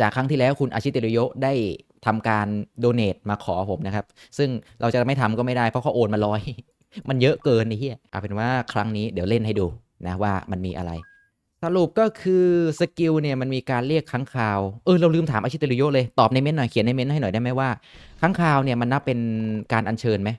จากครั้งที่แล้วคุณอาชิเตรโยได้ทำการโดเน a มาขอผมนะครับ ซึ่งเราจะไม่ทำก็ไม่ได้เพราะเขาโอนมาร้อย มันเยอะเกินไอ้เหี้ยเอาเป็นว่าครั้งนี้เดี๋ยวเล่นให้ดูนะว่ามันมีอะไร สรุปก็คือสกิลเนี่ยมันมีการเรียกค้างคาว เออเราลืมถามอาชิเตรโยเลย ตอบในเม้นหน่อยเขียนในเม้นให้หน่อยได้ไหมว่าค้างคาวเนี่ยมันนับเป็นการอัญเชิญไหม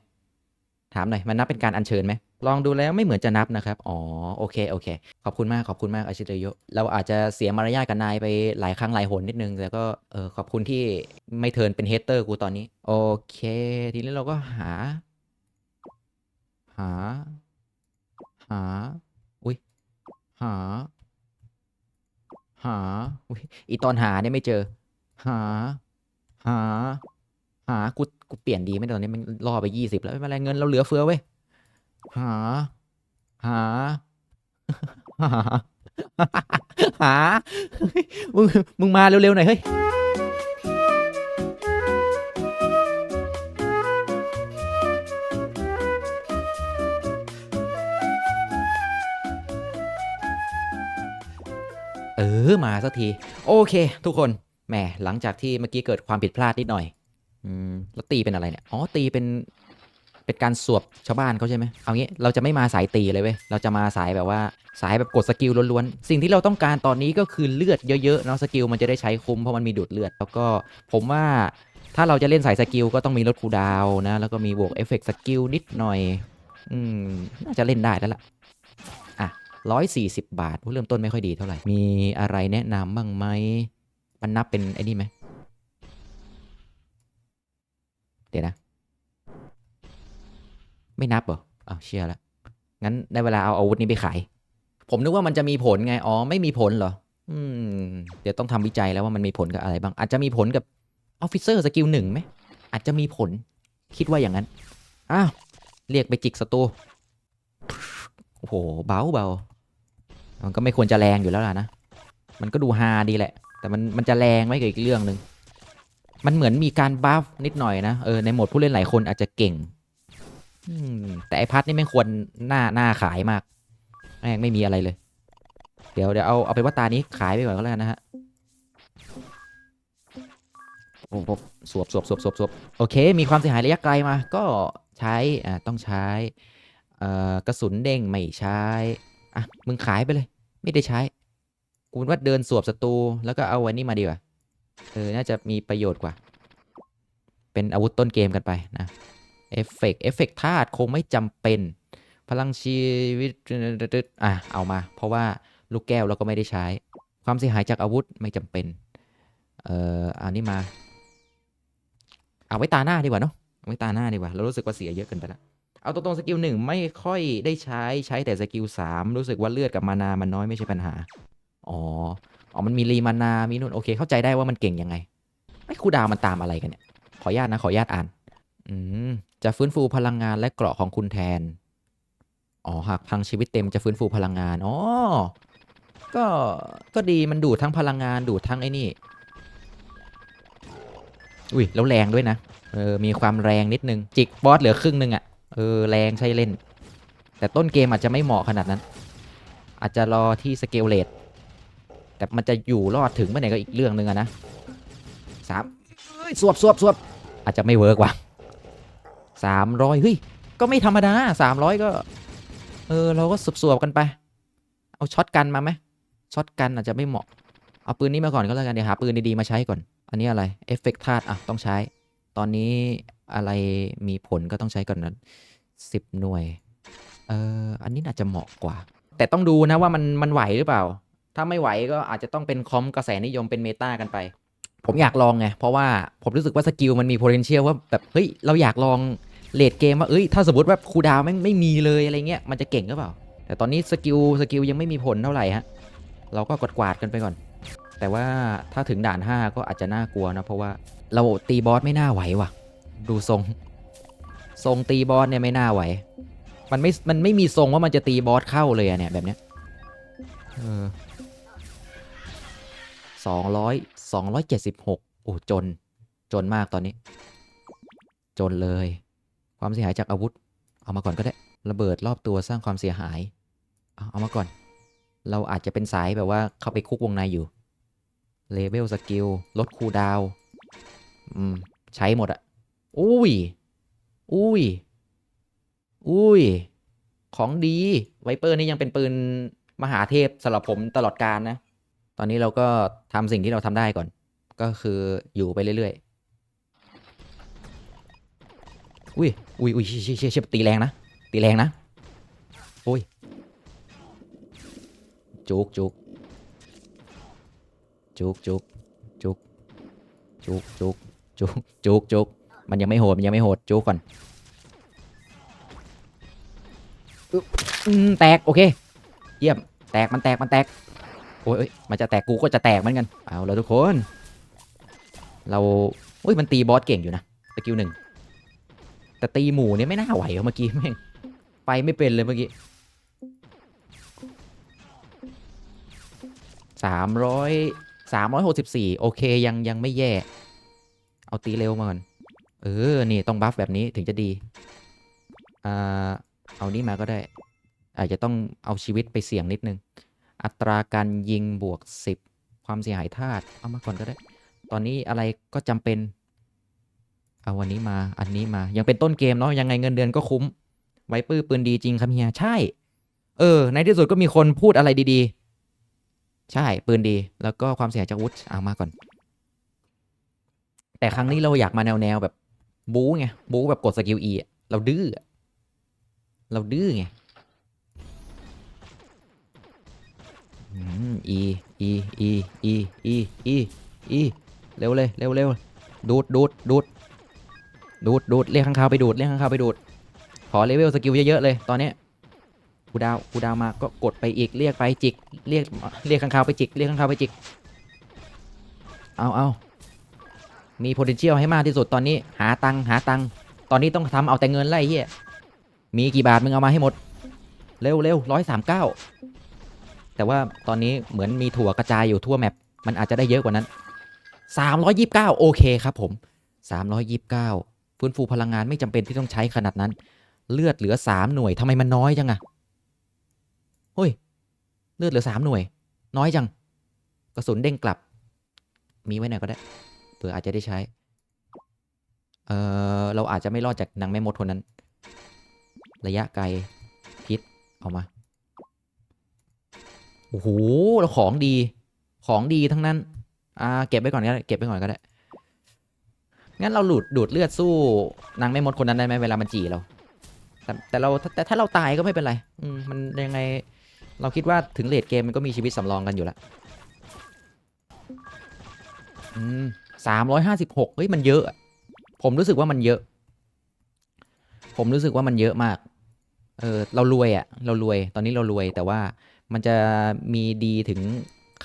ถามหน่อยมันนับเป็นการอัญเชิญไหมลองดูแล้วไม่เหมือนจะนับนะครับ อ๋อ โอเค โอเค ขอบคุณมาก ขอบคุณมากอาชิตริโยเราอาจจะเสียมารยาทกับนายไปหลายครั้งหลายหนนิดนึง แต่ก็เออขอบคุณที่ไม่เทินเป็นเฮเตอร์กูตอนนี้ โอเค ทีนี้เราก็หา หา หา อุ้ย หา หา อุ้ย อีตอนหาเนี่ยไม่เจอ หา หา หา กู กูเปลี่ยนดีไหมตอนนี้มันล่อไปยี่สิบแล้วไม่เป็นไรเงินเราเหลือเฟือเว้ยหา หา หา หา มึงมึงมาเร็วๆหน่อยเฮ้ยเออมาสักที โอเค ทุกคนแหมหลังจากที่เมื่อกี้เกิดความผิดพลาดนิดหน่อย อืมแล้วตีเป็นอะไรเนี่ยอ๋อตีเป็นเป็นการสวบชาวบ้านเขาใช่ไหมเอางี้เราจะไม่มาสายตีเลยเว้ยเราจะมาสายแบบว่าสายแบบกดสกิลล้วนๆสิ่งที่เราต้องการตอนนี้ก็คือเลือดเยอะๆเนาะสกิลมันจะได้ใช้คุ้มเพราะมันมีดูดเลือด แล้วก็ผมว่าถ้าเราจะเล่นสายสกิลก็ต้องมีลดคูดาวน์นะแล้วก็มีบวกเอฟเฟกต์สกิลนิดหน่อย อืมน่าจะเล่นได้แล้วล่ะอะร้อยสี่สิบบาทเริ่มต้นไม่ค่อยดีเท่าไหร่มีอะไรแนะนำบ้างไหมมันนับเป็นไอ้นี่ไหม เดี๋ยวนะ ไม่นับเหรออ้าวเชื่อแล้วงั้นได้เวลาเอาอาวุธนี้ไปขาย ผมนึกว่ามันจะมีผลไง อ๋อ ไม่มีผลเหรอ อืม เดี๋ยวต้องทำวิจัยแล้วว่ามันมีผลกับอะไรบ้าง อาจจะมีผลกับออฟฟิเซอร์สกิลหนึ่งไหม อาจจะมีผล คิดว่าอย่างนั้น อ้าว เรียกไปจิกศัตรูโอ้โห เบาเบามันก็ไม่ควรจะแรงอยู่แล้วล่ะนะ มันก็ดูฮาดีแหละ แต่มันมันจะแรงไหมกับอีกเรื่องหนึ่ง มันเหมือนมีการบัฟนิดหน่อยนะ เออ ในโหมดผู้เล่นหลายคนอาจจะเก่ง แต่ไอพัดนี่ไม่ควรหน้าหน้าขายมากแม่งไม่มีอะไรเลย เดี๋ยวเดี๋ยวเอาเอาไปนว่าตานี้ขายไปก่อนก็แล้วกันนะฮะโอ้โหสวบสวบสวบสวบสวบโอเค มีความเสียหายระยะไกลมา ก็ใช้ อ่า ต้องใช้เอ่อกระสุนเด้งไม่ใช้ อะ มึงขายไปเลย ไม่ได้ใช้ กูว่าเดินสวบศัตรูแล้วก็เอาอันนี้มาดีกว่า เออ น่าจะมีประโยชน์กว่า เป็นอาวุธต้นเกมกันไปนะเอฟเฟกต์เอฟเฟกต์ธาตุคงไม่จำเป็น พลังชีวิตอะเอามา เพราะว่าลูกแก้วเราก็ไม่ได้ใช้ ความเสียหายจากอาวุธไม่จำเป็น เอ่ออันนี้มา เอาไว้ตาหน้าดีกว่าเนาะเอาไว้ตาหน้าดีกว่า เรารู้สึกว่าเสียเยอะเกินไปแล้วเอาตรงๆสกิลหนึ่งไม่ค่อยได้ใช้ใช้แต่สกิลสามรู้สึกว่าเลือดกับมานามันน้อยไม่ใช่ปัญหา อ๋อ อ๋อมันมีรีมานา มีนู่นโอเค เข้าใจได้ว่ามันเก่งยังไงไอ้คูดาวมันตามอะไรกันเนี่ย ขออนุญาตนะ ขออนุญาตอ่าน อืม จะฟื้นฟูพลังงานและเกราะของคุณแทน อ๋อหากพังชีวิตเต็มจะฟื้นฟูพลังงาน อ๋อ ก็ ก็ดีมันดูดทั้งพลังงานดูดทั้งไอ้นี่ อุ้ยแล้วแรงด้วยนะ เออ มีความแรงนิดนึง จิกบอสเหลือครึ่งนึงอะ่ะ เออ แรงใช่เล่น แต่ต้นเกมอาจจะไม่เหมาะขนาดนั้น อาจจะรอที่สเกลเลต แต่มันจะอยู่รอดถึงเมื่อไหร่ก็อีกเรื่องหนึ่งอะนะสามสวบสวบสวบอาจจะไม่เวิร์กว่ะสามร้อยเฮ้ย ก็ไม่ธรรมดาสามร้อยก็ เออ เราก็สวบสวบกันไป เอาช็อตกันมาไหมช็อตกันอาจจะไม่เหมาะ เอาปืนนี้มาก่อนก็แล้วกัน เดี๋ยวหาปืนดีๆมาใช้ก่อน อันนี้อะไรเอฟเฟกต์ธาตุอะต้องใช้ ตอนนี้อะไรมีผลก็ต้องใช้ก่อนนั้นสิบหน่วย เอออันนี้อาจจะเหมาะกว่า แต่ต้องดูนะว่ามันมันไหวหรือเปล่า ถ้าไม่ไหวก็อาจจะต้องเป็นคอมกระแสนิยมเป็นเมตากันไป ผมอยากลองไง เพราะว่าผมรู้สึกว่าสกิลมันมี potential ว่าแบบเฮ้ยเราอยากลองเลดเกมว่าเอ้ยถ้าสมมติว่าครูดาวไม่ไม่มีเลยอะไรเงี้ยมันจะเก่งหรือเปล่า แต่ตอนนี้สกิลสกิลยังไม่มีผลเท่าไหร่ฮะเราก็กดกวาดกันไปก่อน แต่ว่าถ้าถึงด่าน 5 ก็อาจจะน่ากลัวนะเพราะว่าเราตีบอสไม่น่าไหวว่ะ ดูทรง ทรงตีบอสเนี่ยไม่น่าไหว มันไม่มันไม่มีทรงว่ามันจะตีบอสเข้าเลยอะเนี่ยแบบเนี้ยเออ สองร้อยสองร้อยเจ็ดสิบหกโอ้จน จนมากตอนนี้ จนเลย ความเสียหายจากอาวุธ เอามาก่อนก็ได้ ระเบิดรอบตัวสร้างความเสียหาย เอาเอามาก่อน เราอาจจะเป็นสายแบบว่าเข้าไปคุกวงในอยู่ เลเวลสกิล ลดคูดาว อืม ใช้หมดอะอุ้ย อุ้ย อุ้ย ของดี ไวเปอร์นี่ยังเป็นปืนมหาเทพสำหรับผมตลอดการนะ ตอนนี้เราก็ทำสิ่งที่เราทำได้ก่อน ก็คืออยู่ไปเรื่อยๆ อุ้ยอุ้ยอุ้ยเชี่ยเชี่ยเชี่ยเชี่ยตีแรงนะ ตีแรงนะอุ้ย จุกจุกจุกจุกจุกจุกจุกจุกจุกจุกมันยังไม่โหด มันยังไม่โหด จุกก่อนอืมแตก โอเค เยี่ยม แตก มันแตก มันแตก โอ้ยมันจะแตกกูก็จะแตกเหมือนกัน เอาแล้วทุกคน เราอุ้ยมันตีบอสเก่งอยู่นะสกิลหนึ่งแต่ตีหมูเนี่ยไม่น่าไหวเมื่อกี้แม่งไปไม่เป็นเลยเมื่อกี้สามร้อยสามร้อยหกสิบสี่โอเคยังยังไม่แย่ เอาตีเร็วมาก่อนเออ นี่ต้องบัฟแบบนี้ถึงจะดีอ่าเอานี้มาก็ได้ อาจจะต้องเอาชีวิตไปเสี่ยงนิดนึง อัตราการยิงบวกสิบความเสียหายธาตุเอามาก่อนก็ได้ ตอนนี้อะไรก็จำเป็น เอาวันนี้มาอันนี้มา ยังเป็นต้นเกมเนาะยังไงเงินเดือนก็คุ้ม ไวปื้อปืนดีจริงครับเฮียใช่ เออ ในที่สุดก็มีคนพูดอะไรดีๆ ใช่ปืนดีแล้วก็ความเสียหายจากวุธเอามาก่อน แต่ครั้งนี้เราอยากมาแนวแนวแบบบู๊ไงบู๊แบบกดสกิลอะเราดื้อเราดื้อไง อืม E E E E E E E เร็วเลยเร็วเร็วดูดดูดดูดดูดดูดเรียกข้างคาวไปดูดเรียกข้างคาวไปดูดขอเลเวลสกิลเยอะๆเลยตอนนี้กูดาวกูดาวมาก็กดไปอีกเรียกไปจิกเรียกเรียกข้างคาวไปจิกเรียกข้างคาวไปจิกเอาเอามี potential ให้มากที่สุดตอนนี้หาตังหาตังตอนนี้ต้องทำเอาแต่เงินไล่เฮียมีกี่บาทมึงเอามาให้หมด เร็วเร็วร้อยสามเก้า แต่ว่าตอนนี้เหมือนมีถั่วกระจายอยู่ทั่วแมปมันอาจจะได้เยอะกว่านั้นสามร้อยยี่สิบเก้าโอเคครับผมสามร้อยยี่สิบเก้าฟื้นฟูพลังงานไม่จำเป็นที่ต้องใช้ขนาดนั้น เลือดเหลือสามหน่วยทำไมมันน้อยจังอะเฮ้ย เลือดเหลือสามหน่วย น้อยจัง กระสุนเด้งกลับ มีไว้ไหนก็ได้เผื่ออาจจะได้ใช้ เออเราอาจจะไม่รอดจากนางแม่มดคนนั้น ระยะไกลพิษเอามา โอ้โหเราของดี ของดีทั้งนั้น อ่า เก็บไว้ก่อนก็ได้ เก็บไว้ก่อนก็ได้ งั้นเราหลุดดูดเลือดสู้นางแม่มดคนนั้นได้ไหมเวลามันจีเรา แต่แต่เราแต่ถ้าเราตายก็ไม่เป็นไร อืมมันยังไง เราคิดว่าถึงเลดเกมมันก็มีชีวิตสำรองกันอยู่แล้ว อืมสามร้อยห้าสิบหกเฮ้ยมันเยอะอะผมรู้สึกว่ามันเยอะ ผมรู้สึกว่ามันเยอะมาก เออเรารวยอะ่ะเรารวย ตอนนี้เรารวยแต่ว่า มันจะมีดีถึง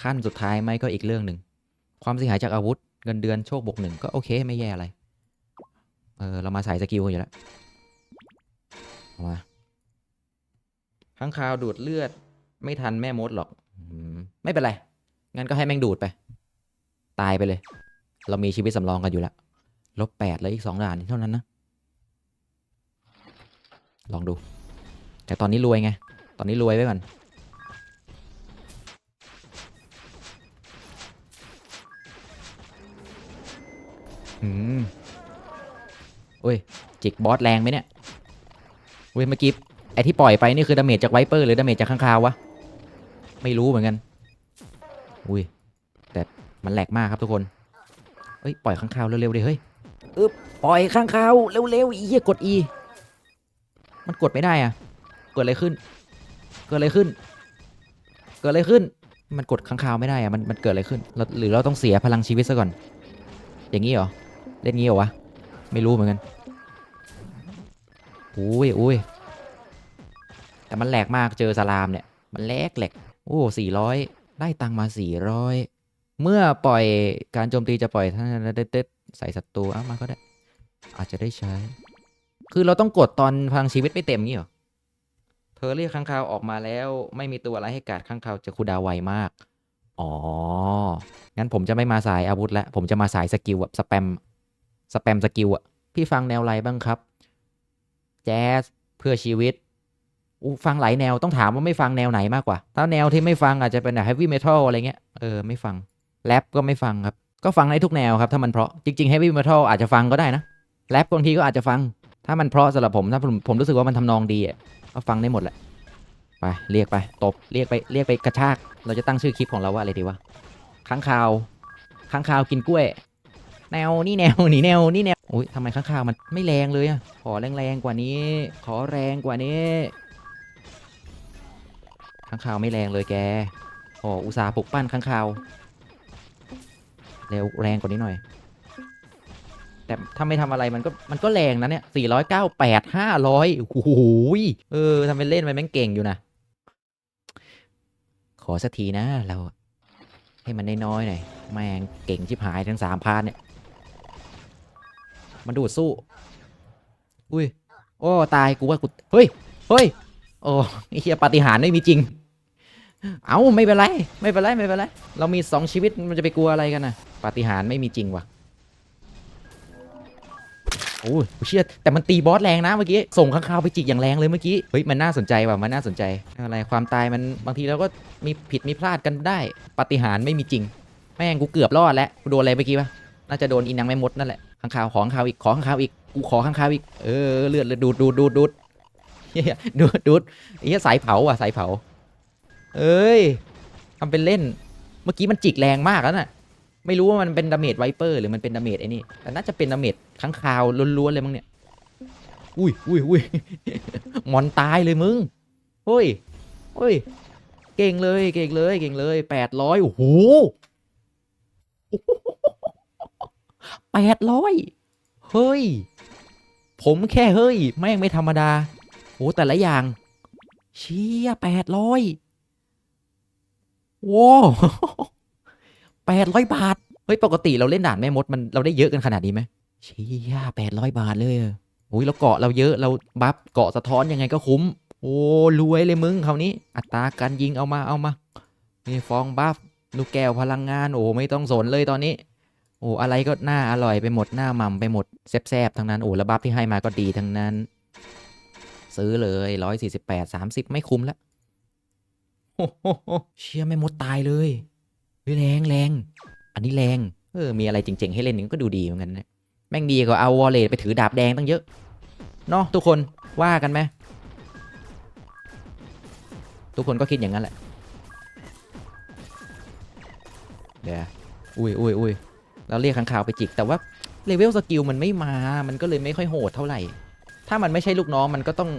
ขั้นสุดท้ายไหมก็อีกเรื่องหนึ่ง ความเสียหายจากอาวุธเงินเดือนโชคบวกหนึ่งก็โอเคไม่แย่อะไร เออเรามาใส่สกิลกันอยู่แล้วเอามาข้างคาวดูดเลือด ไม่ทันแม่มดหรอก ไม่เป็นไร งั้นก็ให้แม่งดูดไป ตายไปเลย เรามีชีวิตสำรองกันอยู่แล้ว ลบแปดแล้วอีกสองด่านเท่านั้นนะ ลองดู แต่ตอนนี้รวยไง ตอนนี้รวยไว้ก่อน อืมโอ้ย จิกบอสแรงไหมเนี่ยเว้ยเมื่อกี้ไอที่ปล่อยไปนี่คือดาเมจจากไวเปอร์หรือดาเมจจากข้างคาววะ ไม่รู้เหมือนกัน อุ้ย แต่มันแหลกมากครับทุกคนเอ้ย ปล่อยข้างคาวเร็วๆดิเฮ้ยอึบปล่อยข้างคาวเร็วๆอีเหี้ยกด E มันกดไม่ได้อะเกิดอะไรขึ้น เกิดอะไรขึ้น เกิดอะไรขึ้น มันกดข้างคาวไม่ได้อะมันมันเกิดอะไรขึ้น หรือเราต้องเสียพลังชีวิตซะก่อน อย่างนี้เหรอ เล่นงี้เหรอวะ ไม่รู้เหมือนกันอุ้ยอุ้ยแต่มันแหลกมากเจอสลามเนี่ย มันแหลกแหลกโอ้สี่ร้อยได้ตังมาสี่ร้อยเมื่อปล่อยการโจมตีจะปล่อยท่านเด็ดใส่ศัตรูเอามาก็ได้ อาจจะได้ใช้ คือเราต้องกดตอนพลังชีวิตไม่เต็มงี้เหรอเธอเรียกข้างคาวออกมาแล้วไม่มีตัวอะไรให้การดข้างคาวจะคูดาวไวมาก อ๋อ งั้นผมจะไม่มาสายอาวุธแล้ว ผมจะมาสายสกิลแบบสแปม สแปมสกิลอะพี่ฟังแนวอะไรบ้างครับ แจ๊สเพื่อชีวิตฟังหลายแนวต้องถามว่าไม่ฟังแนวไหนมากกว่า ถ้าแนวที่ไม่ฟังอาจจะเป็นแบบเฮฟวี่เมทัลอะไรเงี้ยเออไม่ฟังแรปก็ไม่ฟังครับ ก็ฟังได้ทุกแนวครับ ถ้ามันเพราะจริงๆ heavy metal อาจจะฟังก็ได้นะแรปบางทีก็อาจจะฟัง ถ้ามันเพราะสำหรับผมถ้าผมผมรู้สึกว่ามันทำนองดีอะก็ฟังได้หมดแหละไปเรียกไปตบเรียกไปเรียกไปกระชาก เราจะตั้งชื่อคลิปของเราว่าอะไรดีวะค้างคาวค้างคาวกินกล้วย แนวนี่แนวนี่แนวนี่แนวอุ้ยทำไมค้างคาวมันไม่แรงเลยอะขอแรงๆกว่านี้ ขอแรงกว่านี้ค้างคาวไม่แรงเลยแกโอ้อุตสาห์ปลุกปั้นค้างคาวเร็วแรงกว่านี้หน่อย แต่ถ้าไม่ทำอะไรมันก็มันก็แรงนะเนี่ยสี่ร้อยเก้าแปดห้าร้อยโอ้โหเออทำเป็นเล่นไปแม่งเก่งอยู่นะ ขอสักทีนะเราให้มันน้อยๆหน่อยแม่งเก่งชิบหายทั้งสามพานเนี่ย มันดูดสู้ อุ้ย โอ้ ตายกูว่ากู เฮ้ย เฮ้ย โอ้เฮียปาฏิหาริย์ไม่มีจริง เอาไม่เป็นไร ไม่เป็นไร ไม่เป็นไร เรามีสองชีวิตมันจะไปกลัวอะไรกันนะปาฏิหาริย์ไม่มีจริงว่ะโอ้ยเชี่ยแต่มันตีบอสแรงนะเมื่อกี้ ส่งข้างคาวไปจิกอย่างแรงเลยเมื่อกี้ เฮ้ย มันน่าสนใจว่ะ มันน่าสนใจ อะไร ความตายมันบางทีเราก็มีผิดมีพลาดกันได้ ปาฏิหาริย์ไม่มีจริง แม่งกูเกือบรอดแล้ว กูโดนอะไรเมื่อกี้วะ น่าจะโดนอีนังแม่มดนั่นแหละ ข้างคาวขอข้างคาวอีก ขอข้างคาวอีก กูขอข้างคาวอีก เออ เลือดเลือดดูดดูดดูดดูดดูดดูดไอ้เหี้สายเผาอะสายเผา เอ้ยทำเป็นเล่น เมื่อกี้มันจิกแรงมากแล้วน่ะ ไม่รู้ว่ามันเป็นดาเมจไวเปอร์หรือมันเป็นดาเมจไอ้นี่ แต่น่าจะเป็นดาเมจข้างคาวล้วนๆเลยมั้งเนี่ย อุ้ยอุ้ยอุ้ยมอนตายเลยมึงเฮ้ยเฮ้ย เก่งเลย เก่งเลย เก่งเลยแปดร้อยโอ้โห แปดร้อยเฮ้ย ผมแค่เฮ้ย แม่งไม่ธรรมดาโอ้แต่ละอย่าง เชี่ยแปดร้อยว้าวแปดร้อยบาท เฮ้ย ปกติเราเล่นด่านแม่มดมันเราได้เยอะกันขนาดนี้ไหมเชี่ยแปดร้อยบาทเลยอะโอ้ยเราเกาะเราเยอะเราบัฟเกาะสะท้อนยังไงก็คุ้ม โอ้รวยเลยมึงคราวนี้ อัตราการยิงเอามาเอามานี่ฟองบัฟลูกแก้วพลังงาน โอ้ไม่ต้องสนเลยตอนนี้ โอ้อะไรก็หน่าอร่อยไปหมดหน้าม่ำไปหมดแซบๆทั้งนั้นโอ้แล้วบัฟที่ให้มาก็ดีทั้งนั้น ซื้อเลยร้อยสี่สิบแปดสามสิบไม่คุ้มล้วโอ้โหเชี่ยไม่มดตายเลยเฮ้ยแรงแรงอันนี้แรงเออมีอะไรจริงๆให้เล่นนี่ก็ดูดีเหมือนกันนะแม่งดีกว่าเอาวอลเลตไปถือดาบแดงตั้งเยอะเนาะทุกคนว่ากันไหมทุกคนก็คิดอย่างนั้นแหละเดี๋ยวอุ้ยอุ้ยอุ้ย แล้วเรียกข้างข่าวไปจิก แต่ว่าเลเวลสกิลมันไม่มา มันก็เลยไม่ค่อยโหดเท่าไหร่ ถ้ามันไม่ใช่ลูกน้องมันก็ต้อง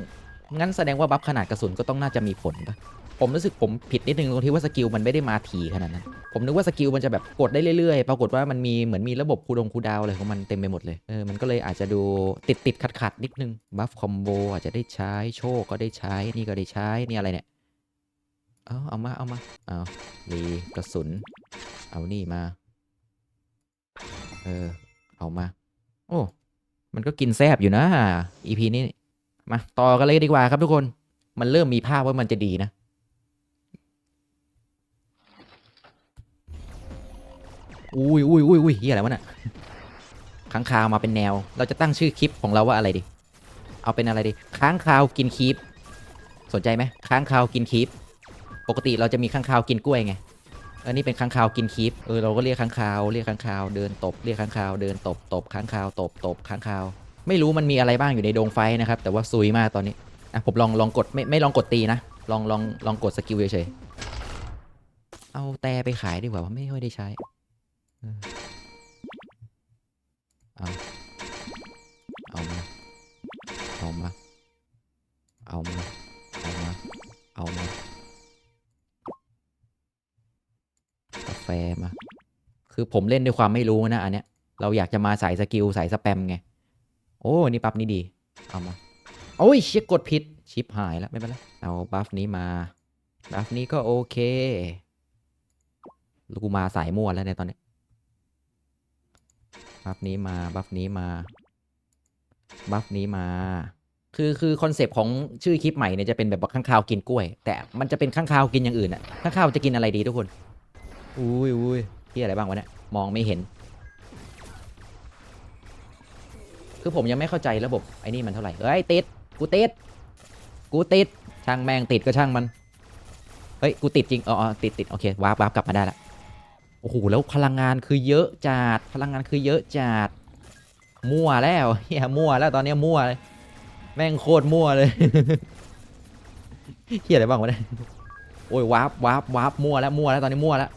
งั้นแสดงว่าบัฟขนาดกระสุนก็ต้องน่าจะมีผลปะผมรู้สึกผมผิดนิดนึงตรงที่ว่าสกิลมันไม่ได้มาถี่ขนาดนั้น ผมนึกว่าสกิลมันจะแบบกดได้เรื่อยๆ ปรากฏว่ามันมีเหมือนมีระบบคูดงคูดาวอะไรของมันเต็มไปหมดเลย เออ มันก็เลยอาจจะดูติดติดขัดขัดๆนิดนึง บัฟคอมโบอาจจะได้ใช้ โชคก็ได้ใช้ นี่ก็ได้ใช้ นี่อะไรเนี่ย เอาเอามา เอามา เอารีกระสุน เอานี่มา เออ เอามา โอ้ มันก็กินแซบอยู่นะ EP นี้ มา ต่อกันเลยดีกว่าครับทุกคน มันเริ่มมีภาพว่ามันจะดีนะ อุ้ยอุ้ยอุ้ยอุ้ยเฮียอะไรวะน่ะค้างคาวมาเป็นแนว เราจะตั้งชื่อคลิปของเราว่าอะไรดี เอาเป็นอะไรดี ค้างคาวกินคีปสนใจไหมค้างคาวกินคีปปกติเราจะมีค้างคาวกินกล้วยไง อันนี้เป็นค้างคาวกินคีปเออเราก็เรียกค้างคาวเรียกค้างคาวเดินตบเรียกค้างคาวเดินตบตบค้างคาวตบตบค้างคาว ไม่รู้มันมีอะไรบ้างอยู่ในดงไฟนะครับ แต่ว่าซุยมากตอนนี้อะผมลองลองกดไม่ไม่ลองกดตีนะ ลองลองลองกดสกิลเฉยเอาแต่ไปขายดีกว่าว่าะไม่ค่อยได้ใช้เอาเอามาเอามาเอามา คือผมเล่นด้วยความไม่รู้นะอันเนี้ย เราอยากจะมาใส่สกิลใส่สแปมไง โอ้นี่บัฟนี้ดี เอามา โอ้ยเชี่ยกดผิด ชิปหายแล้วไม่เป็นไร เอาบัฟนี้มา บัฟนี้ก็โอเค ลูกกูมาสายมั่วแล้วในตอนนี้ บัฟนี้มา บัฟนี้มา บัฟนี้มา คือคือคอนเซปต์ของชื่อคลิปใหม่เนี่ยจะเป็นแบบข้างคาวกินกล้วย แต่มันจะเป็นข้างคาวกินอย่างอื่นอะข้างคาวจะกินอะไรดีทุกคน อุ้ยอุ้ย ที่อะไรบ้างวะเนี่ย มองไม่เห็น คือผมยังไม่เข้าใจระบบไอ้นี่มันเท่าไหร่เฮ้ยติด กูติด กูติด ช่างแม่งติดก็ช่างมัน เฮ้ย กูติดจริงอ๋ออ๋อติดติดโอเควาร์ปวาร์ปกลับมาได้ละ โอ้โห แล้วพลังงานคือเยอะจัด พลังงานคือเยอะจัด มั่วแล้วเฮียมั่วแล้วตอนนี้มั่วเลย แม่งโคตรมั่วเลยเฮียอะไรบ้างวะเนี่ยโอ้ยวาร์ปวาร์ปวาร์ปมั่วแล้วมั่วแล้วตอนนี้มั่วแล้ว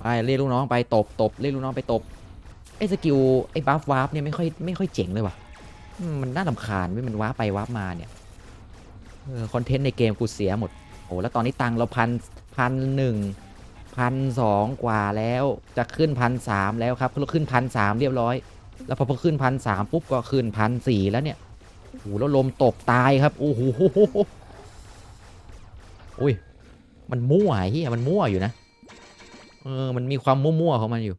ไปเรียกลูกน้องไปตบตบเรียกลูกน้องไปตบไอ้สกิลไอ้บัฟวาร์ปเนี่ยไม่ค่อยไม่ค่อยเจ๋งเลยว่ะมันน่าลำคาญเว้ยมันวาร์ปไปวาร์ปมาเนี่ยคอนเทนต์ในเกมกูเสียหมดโอ้แล้วตอนนี้ตังค์เราพันพันหนึ่งพันสองกว่าแล้วจะขึ้นพันสามแล้วครับขึ้นพันสามเรียบร้อย แล้วพอพอขึ้นพันสามปุ๊บก็ขึ้นพันสี่แล้วเนี่ยโอ้โหแล้วลมตกตายครับโอ้โหอุ้ยมันมั่วไอ้เฮียมันมั่วอยู่นะ เออ มันมีความมั่วๆของมันอยู่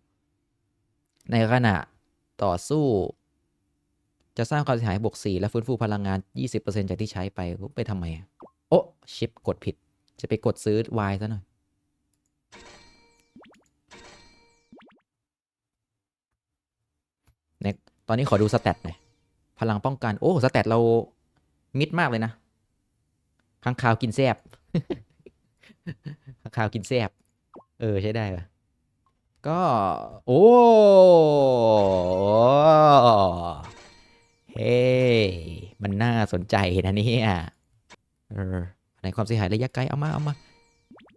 ในขณะต่อสู้ จะสร้างความเสียหายบวก4และฟื้นฟูพลังงาน 20%จากที่ใช้ไปไปทำไมอะโอ้ชิปกดผิด จะไปกดซื้อ Y ซะหน่อยเนตอนนี้ขอดูสแตทหน่อย พลังป้องกัน โอ้สแตทเรามิดมากเลยนะข้างคาวกินแซบข้างคาวกินแซบ เออใช้ได้ปะก็ โอ้เฮ้มันน่าสนใจนะเนี่ยเออในความเสียหายระยะไกลเอามาเอามา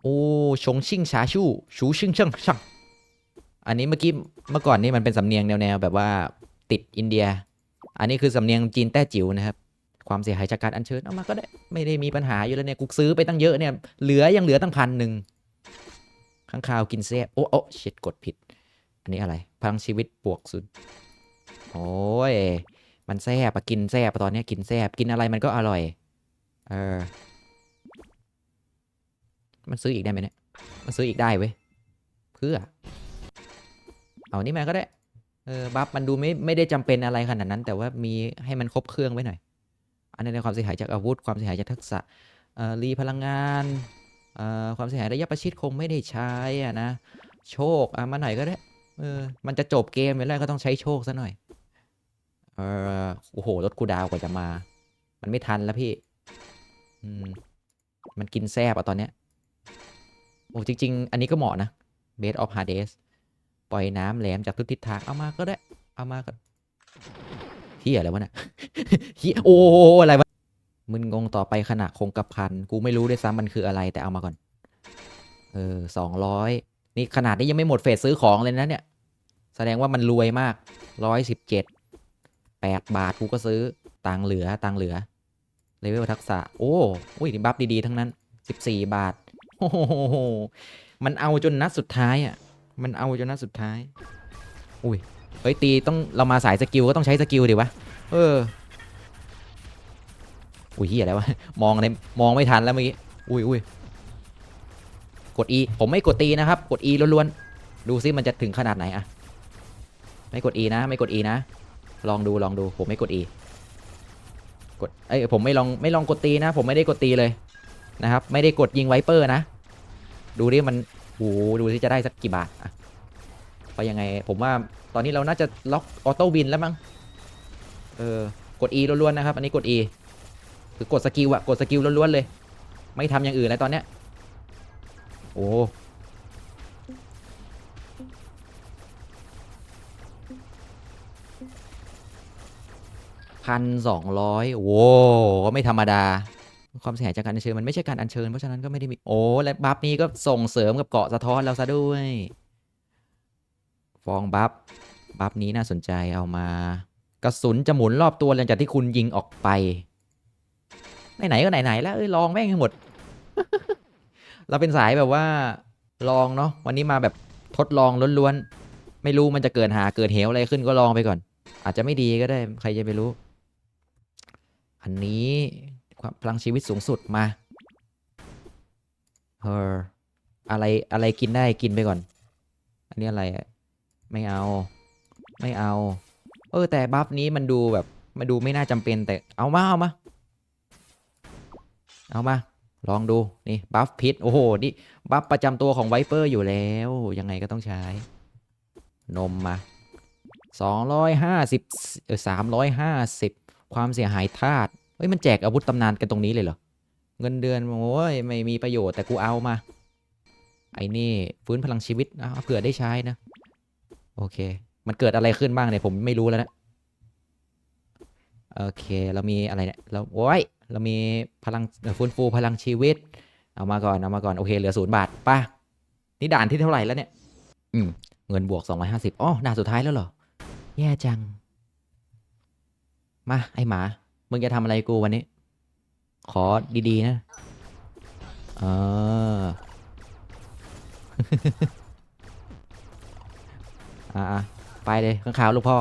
โอ้ชงชิ่งชาชูชูชิ่งช่างช่างอันนี้เมื่อกี้เมื่อก่อนนี่มันเป็นสำเนียงแนวๆแบบว่าติดอินเดีย อันนี้คือสำเนียงจีนแต้จิ๋วนะครับ ความเสียหายจากการอัญเชิญเอามาก็ได้ไม่ได้มีปัญหาอยู่แล้วเนี่ยกูซื้อไปตั้งเยอะเนี่ยเหลือยังเหลือตั้งพันหนึ่ง ข้างคาวกินเซฟโอ้โอ้ชิดกดผิด อันนี้อะไร พลังชีวิตบวกสุด โอ้ย มันแซบกินแซบตอนนี้กินแซบกินอะไรมันก็อร่อย เออ มันซื้ออีกได้ไหมเนี่ย มันซื้ออีกได้เว้ย เพื่อ เอานี่มาก็ได้ เออ บัฟมันดูไม่ไม่ได้จำเป็นอะไรขนาดนั้น แต่ว่ามีให้มันครบเครื่องไว้หน่อย อันนี้ในความเสียหายจากอาวุธ ความเสียหายจากทักษะเออรีพลังงาน ความเสียหายระยะประชิดคงไม่ได้ใช้อะนะ โชคอะมาหน่อยก็ได้เออมันจะจบเกมไปแล้วก็ต้องใช้โชคซะหน่อยเออโอ้โหรถกูดาวกว่าจะมา มันไม่ทันแล้วพี่อืมมันกินแซบอะตอนเนี้ยโอ้จริง ๆ อันนี้ก็เหมาะนะ Base of Hades ปล่อยน้ำแหลมจากทุกทิศทางเอามาก็ได้ เอามาก็เฮียอะไรวะเนี่ยเฮียโอ้อะไรวะ มึนงงต่อไปขณะคงกระพัน กูไม่รู้ด้วยซ้ำมันคืออะไรแต่เอามาก่อน เออสองร้อยนี่ขนาดนี้ยังไม่หมดเฟสซื้อของเลยนะเนี่ย แสดงว่ามันรวยมากร้อยสิบเจ็ดแปดบาทกูก็ซื้อตังเหลือตังเหลือเลเวลทักษะ โอ้อุ้ยดีบัฟดีๆ ทั้งนั้นสิบสี่บาทโอ้โหมันเอาจนนัดสุดท้ายอะ มันเอาจนนัดสุดท้าย อุ้ยเฮ้ยตีต้องเรามาสายสกิลก็ต้องใช้สกิลดิวะ เออ อุ้ยเฮียอะไรวะ มองในมองไม่ทันแล้วเมื่อกี้ อุ้ยอุ้ยกด E ผมไม่กดตีนะครับ กด E ล้วนๆ ดูซิมันจะถึงขนาดไหนอะไม่กด E นะ ไม่กด E นะ ลองดูลองดู ผมไม่กด E กด เอ้ยผมไม่ลองไม่ลองกดตีนะ ผมไม่ได้กดตีเลยนะครับ ไม่ได้กดยิงไวเปอร์นะ ดูดิมันโหดูที่จะได้สักกี่บาทอะเพราะยังไง ผมว่าตอนนี้เราน่าจะล็อกออโต้วินแล้วมั้ง เออ กด E ล้วนๆนะครับ อันนี้กด E คือกดสกิลอะกดสกิลล้วนๆเลย ไม่ทำอย่างอื่นแล้วตอนเนี้ยโอ้พันสองร้อยโว้ก็ไม่ธรรมดา ความเสียหายจากการอัญเชิญมันไม่ใช่การอัญเชิญเพราะฉะนั้นก็ไม่ได้มี โอ้ และบัฟนี้ก็ส่งเสริมกับเกาะสะท้อนเราซะด้วย ฟองบัฟ บัฟนี้น่าสนใจเอามา กระสุนจะหมุนรอบตัวหลังจากที่คุณยิงออกไป ไหนๆก็ไหนๆแล้วเอ้ยลองแม่งให้หมด เราเป็นสายแบบว่าลองเนาะวันนี้มาแบบทดลองล้วนๆไม่รู้มันจะเกิดหาเกิดเหวอะไรขึ้นก็ลองไปก่อน อาจจะไม่ดีก็ได้ใครจะไปรู้ อันนี้ความพลังชีวิตสูงสุดมาเฮออะไรอะไรกินได้กินไปก่อน อันนี้อะไรไม่เอา ไม่เอา เออแต่บัฟนี้มันดูแบบมันดูไม่น่าจำเป็นแต่เอามาเอามา เอามา ลองดู นี่ บัฟพิษ โอ้โห นี่ บัฟประจำตัวของไวเปอร์อยู่แล้ว ยังไงก็ต้องใช้ นมมาสองร้อยห้าสิบเออสามร้อยห้าสิบความเสียหายธาตุเฮ้ย มันแจกอาวุธตำนานกันตรงนี้เลยเหรอ เงินเดือน โอ้ย ไม่มีประโยชน์แต่กูเอามา ไอ้นี่ ฟื้นพลังชีวิตนะเผื่อได้ใช้นะ โอเค มันเกิดอะไรขึ้นบ้างเนี่ยผมไม่รู้แล้วนะโอเค เรามีอะไรเนี่ย เราโอ้ยเรามีพลังเอ่อฟื้นฟูพลังชีวิต เอามาก่อนเอามาก่อนโอเคเหลือศูนย์บาทไป่ะนี่ด่านที่เท่าไหร่แล้วเนี่ยอืมเงินบวก250อ๋อด่านสุดท้ายแล้วเหรอ แย่จัง มา ไอหมา มึงจะทำอะไรกูวันนี้ ขอดีๆนะเอออ่าๆไปเลยข้างขาวลูกพ่อ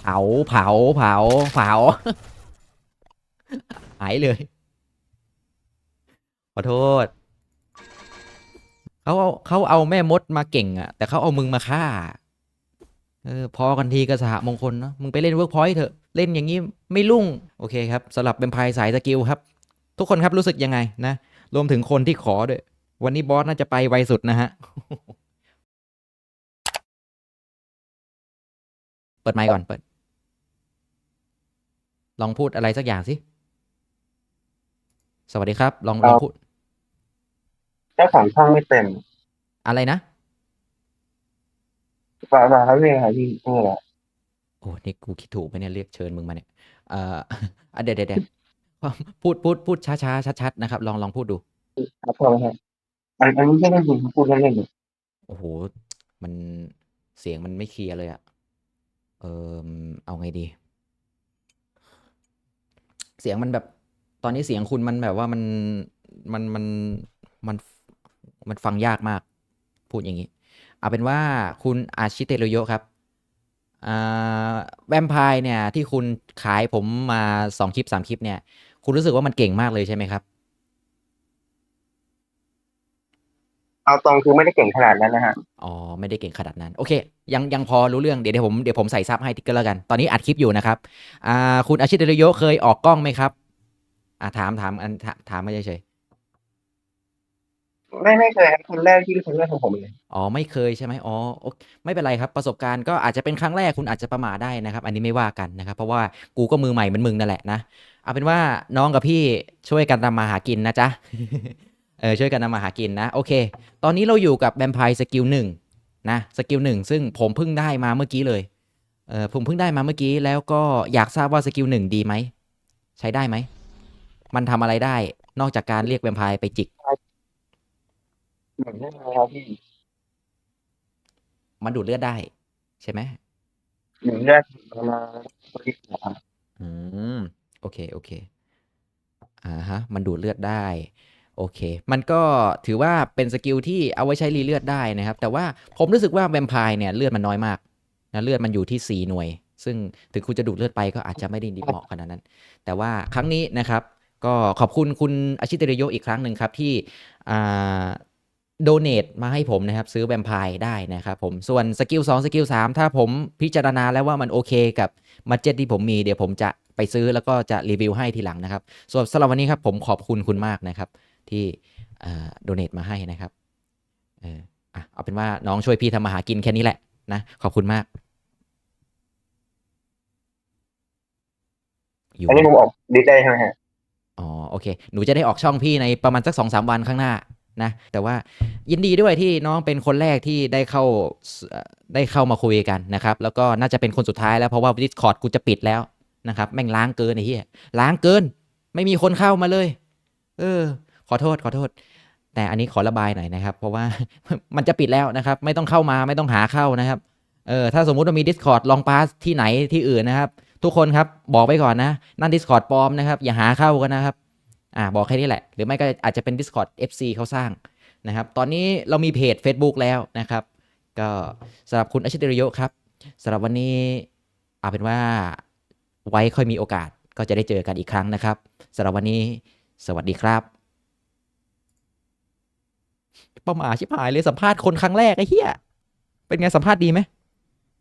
เผา เผา เผา เผาหายเลย ขอโทษ เขาเอาเขาเอาแม่มดมาเก่งอะแต่เขาเอามึงมาฆ่า เออ พอกันทีกระสหมงคลเนาะ มึงไปเล่นเวิร์กพอยต์เถอะ เล่นอย่างนี้ไม่รุ่ง โอเคครับสำหรับเป็นพายสายสกิลครับ ทุกคนครับรู้สึกยังไงนะ รวมถึงคนที่ขอด้วย วันนี้บอสน่าจะไปไวสุดนะฮะ เปิดไมค์ก่อนเปิดลองพูดอะไรสักอย่างสิ สวัสดีครับ ลองลองพูดเจ้าของช่องไม่เต็มอะไรนะฝากมาครับพี่ครับพี่นี่แหละโอ้นี่กูคิดถูกไหมเนี่ยเรียกเชิญมึงมาเนี่ยเอ่ออะเดี๋ยวเดี๋ยวเดี๋ยวพูดพูดพูดช้าช้าชัดชัดๆนะครับ ลองลองพูดดูครับผมครับอันอันนี้ไม่ได้ยินพูดเล่นๆอยู่โอ้โห มันเสียงมันไม่เคลียร์เลยอะเออเอาไงดี เสียงมันแบบ ตอนนี้เสียงคุณมันแบบว่ามันมันมันมันมันฟังยากมาก พูดอย่างนี้ เอาเป็นว่าคุณอาชิเตโรโยะครับอ่าแวมไพร์เนี่ย ที่คุณขายผมมาสองคลิปสามคลิปเนี่ย คุณรู้สึกว่ามันเก่งมากเลยใช่ไหมครับ เอาตรงคือไม่ได้เก่งขนาดนั้นนะฮะอ๋อไม่ได้เก่งขนาดนั้น โอเค ยังยังพอรู้เรื่องเดี๋ยวเดี๋ยวผมเดี๋ยวผมใส่ซับให้ก็แล้วกัน ตอนนี้อัดคลิปอยู่นะครับ อ่า คุณอาชิเดโรโยะเคยออกกล้องไหมครับ อ่าถามถามอันถามถามมาเฉยไม่ไม่เคยครับคนแรกที่เป็นคนแรกของผมเลย ๆอ๋อไม่เคยใช่ไหมอ๋อโอเคไม่เป็นไรครับ ประสบการณ์ก็อาจจะเป็นครั้งแรกคุณอาจจะประมาทได้นะครับ อันนี้ไม่ว่ากันนะครับ เพราะว่ากูก็มือใหม่เหมือนมึงนั่นแหละนะเอาเป็นว่าน้องกับพี่ช่วยกันทำมาหากินนะจ๊ะ เออช่วยกันทำมาหากินนะ โอเค ตอนนี้เราอยู่กับแ a ม p พ r e สกิลหนึ่งนะสกิลหนึ่งซึ่งผมเพิ่งได้มาเมื่อกี้เลยเออผมเพิ่งได้มาเมื่อกี้แล้วก็อยากทราบว่าสกิลหนึ่งดีไหมใช้ได้ไหม มันทำอะไรได้ นอกจากการเรียกแ a ม p พ r e ไปจิกเหมือนได้ไหมครับพี่มันดูดเลือดได้ ใช่ไหมหนึ่งแรกมาบริษัทอืม โอเค โอเค อ่าฮะ มันดูดเลือดได้ โอเค มันก็ถือว่าเป็นสกิลที่เอาไว้ใช้รีเลือดได้นะครับ แต่ว่าผมรู้สึกว่าแวมไพร์เนี่ยเลือดมันน้อยมากนะเลือดมันอยู่ที่ 4 หน่วย ซึ่งถึงคุณจะดูดเลือดไปก็อาจจะไม่ได้ดีเหมาะขนาดนั้น แต่ว่าครั้งนี้นะครับ ก็ขอบคุณคุณอาชิตเรโยอีกครั้งหนึ่งครับที่อ่าโดเนทมาให้ผมนะครับ ซื้อแวมไพร์ได้นะครับผมส่วนสกิล2สกิล3ถ้าผมพิจารณาแล้วว่ามันโอเคกับมัจเจ็ตที่ผมมีเดี๋ยวผมจะไปซื้อแล้วก็จะรีวิวให้ทีหลังนะครับ ส่วนสำหรับวันนี้ครับผมขอบคุณคุณมากนะครับ ที่โดเนทมาให้นะครับเออเอาเป็นว่าน้องช่วยพี่ทำมาหากินแค่นี้แหละนะขอบคุณมากอันนี้ผมออกดิสได้ใช่ไหมฮะ โอเค หนูจะได้ออกช่องพี่ในประมาณสักสองสามวันข้างหน้านะแต่ว่ายินดีด้วยที่น้องเป็นคนแรกที่ได้เข้าได้เข้ามาคุยกันนะครับ แล้วก็น่าจะเป็นคนสุดท้ายแล้วเพราะว่า Discord กูจะปิดแล้วนะครับ แม่งล้างเกินไอ้เหี้ยล้างเกิน ไม่มีคนเข้ามาเลย เออ ขอโทษขอโทษ แต่อันนี้ขอระบายหน่อยนะครับ เพราะว่ามันจะปิดแล้วนะครับ ไม่ต้องเข้ามาไม่ต้องหาเข้านะครับเออถ้าสมมุติว่ามี Discord ลองปาสที่ไหนที่อื่นนะครับ ทุกคนครับบอกไว้ก่อนนะ นั่น Discord ปลอมนะครับ อย่าหาเข้ากันนะครับ อ่าบอกแค่นี้แหละ หรือไม่ก็อาจจะเป็น Discord FC เขาสร้างนะครับ ตอนนี้เรามีเพจ Facebook แล้วนะครับ ก็สำหรับคุณอาชิตเดรโยครับสำหรับวันนี้เอาเป็นว่าไว้ค่อยมีโอกาสก็จะได้เจอกันอีกครั้งนะครับสำหรับวันนี้สวัสดีครับประมาชิบหายเลยสัมภาษณ์คนครั้งแรกไอ้เหี้ยเป็นไงสัมภาษณ์ดีไหม